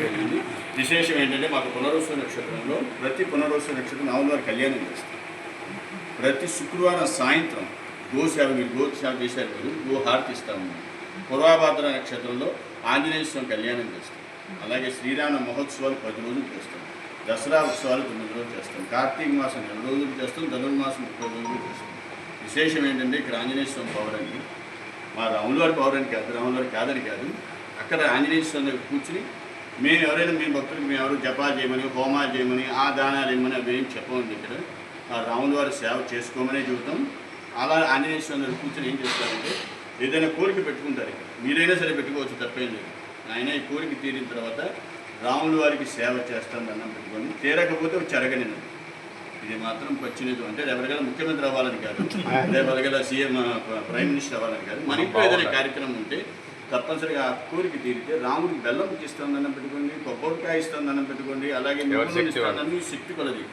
జరిగింది. విశేషం ఏంటంటే మాకు పునరుత్సవ నక్షత్రంలో ప్రతి పునరుత్సవ నక్షత్రం నవంబర్ కళ్యాణం చేస్తాం. ప్రతి శుక్రవారం సాయంత్రం గోసేవ మీరు గోసేవ చేశారు మీరు గో హారతి ఇస్తాము. పూర్వాభాద్ర నక్షత్రంలో ఆంజనేయ స్వామి కళ్యాణం చేస్తాం. అలాగే శ్రీరామ మహోత్సవాలు పది రోజులు చేస్తాం. దసరా ఉత్సవాలు తొమ్మిది రోజులు చేస్తాం. కార్తీక మాసం నెల రోజులు చేస్తాం. ధనుర్మాసం ముప్పై రోజులు చేస్తాం. విశేషం ఏంటంటే ఇక్కడ ఆంజనేయ స్వామి పౌరాన్ని మా రాములవారి పౌరాన్ని కాదు రాములవారి కాదని కాదు. అక్కడ ఆంజనేయ స్వామి కూర్చుని మేము ఎవరైనా మేము భక్తులకు మేము ఎవరు జపాలు చేయమని హోమాలు చేయమని ఆ దానాలు అవి ఏం చెప్పమండి ఇక్కడ ఆ రాముల వారి సేవ చేసుకోమనే చెబుతాం. అలా ఆంజనేయ స్వామి కూర్చొని ఏం చేస్తారంటే ఏదైనా కోరిక పెట్టుకుంటారు ఇక్కడ. మీరైనా సరే పెట్టుకోవచ్చు తప్పేం లేదు. ఆయన ఈ కోరిక తీరిన తర్వాత రాముల వారికి సేవ చేస్తాను దండం పెట్టుకొని తీరకపోతే చెరగనిది ఇది మాత్రం పచ్చినది అంటే ఎవరికైనా ముఖ్యమంత్రి అవ్వాలని కాదు. లేకపోతే సీఎం ప్రైమ్ మినిస్టర్ అవ్వాలని కాదు. మన ఇంట్లో ఏదైనా కార్యక్రమం ఉంటే తప్పనిసరిగా ఆ కోరిక తీరితే రాముడికి బెల్లం ఇస్తానని పెట్టుకోండి కొబ్బరికాయ ఇస్తానని పెట్టుకోండి అలాగే. ఇస్తానని శక్తి కొలది.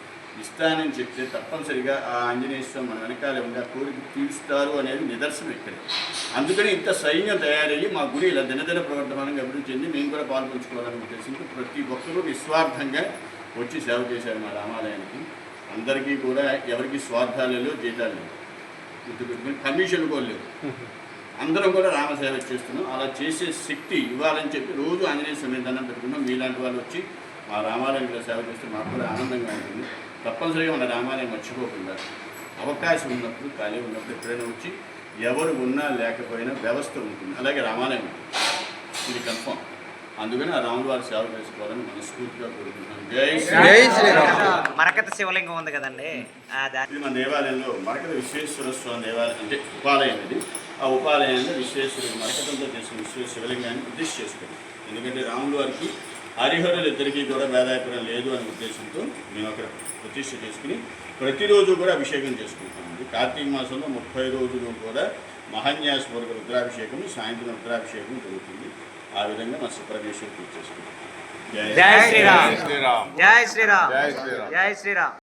ఇస్తానని చెప్తే తప్పనిసరిగా ఆ ఆంజనేయ స్వామి మన వెనకాల ఉండి ఆ కోరిక తీరుస్తారు అనేది నిదర్శనం ఇక్కడ. అందుకని ఇంత సైన్యం తయారయ్యి మా గుడి ఇలా దినదిన ప్రవర్తమానంగా అభివృద్ధి చెంది మేము కూడా పాల్పంచుకోవాలని ఉద్దేశంతో ప్రతి ఒక్కరూ నిస్వార్థంగా వచ్చి సేవ చేశారు మా రామాలయానికి. అందరికీ కూడా ఎవరికి స్వార్థాలు లేవు జీతాలు లేవు. కమిషన్ కూడా లేవు. అందరం కూడా రామసేవ చేస్తున్నాం. అలా చేసే శక్తి ఇవ్వాలని చెప్పి రోజు ఆంజనేయ స్వామి దండం పెట్టుకున్నాం. మీలాంటి వాళ్ళు వచ్చి మా రామాలయంలో సేవ చేస్తే మాకు కూడా ఆనందంగా ఉంటుంది. తప్పనిసరిగా మన రామాలయం మర్చిపోకుండా అవకాశం ఉన్నప్పుడు ఖాళీ ఉన్నప్పుడు ఎప్పుడైనా వచ్చి ఎవరు ఉన్నా లేకపోయినా వ్యవస్థ ఉంటుంది. అలాగే రామాలయం ఉంటుంది. ఇది కన్ఫామ్ అందుకని ఆ రాముల వారి సేవ చేసుకోవాలని మనస్ఫూర్తిగా కోరుకుంటున్నాను. జై శ్రీ శ్రీరామ్. మరకత శివలింగం ఉంది కదండి. ఇది మన దేవాలయంలో మరకత విశ్వేశ్వర స్వామి దేవాలయం అంటే ఉపాలయం ఇది. ఆ ఉపాలయాన్ని విశ్వేశ్వరుడు మరకతంతో చేసిన విశ్వ శివలింగాన్ని ప్రతిష్ఠ చేసుకుంది ఎందుకంటే రాముల వారికి హరిహరులు ఇద్దరికీ కూడా వేదాయపురం లేదు అనే ఉద్దేశంతో మేము అక్కడ ప్రతిష్ఠ చేసుకుని ప్రతిరోజు కూడా అభిషేకం చేసుకుంటామండి కార్తీక మాసంలో ముప్పై రోజులు కూడా మహాన్యాసపూర్వక రుద్రాభిషేకం సాయంత్రం రుద్రాభిషేకం జరుగుతుంది. ఆ విధంగా మా సుప్రమేశ్వర్ పూజ చేసుకుంటాం జై శ్రీరామ్. జై శ్రీరామ్. జై శ్రీరామ్. జై శ్రీరామ్. జై శ్రీరామ్.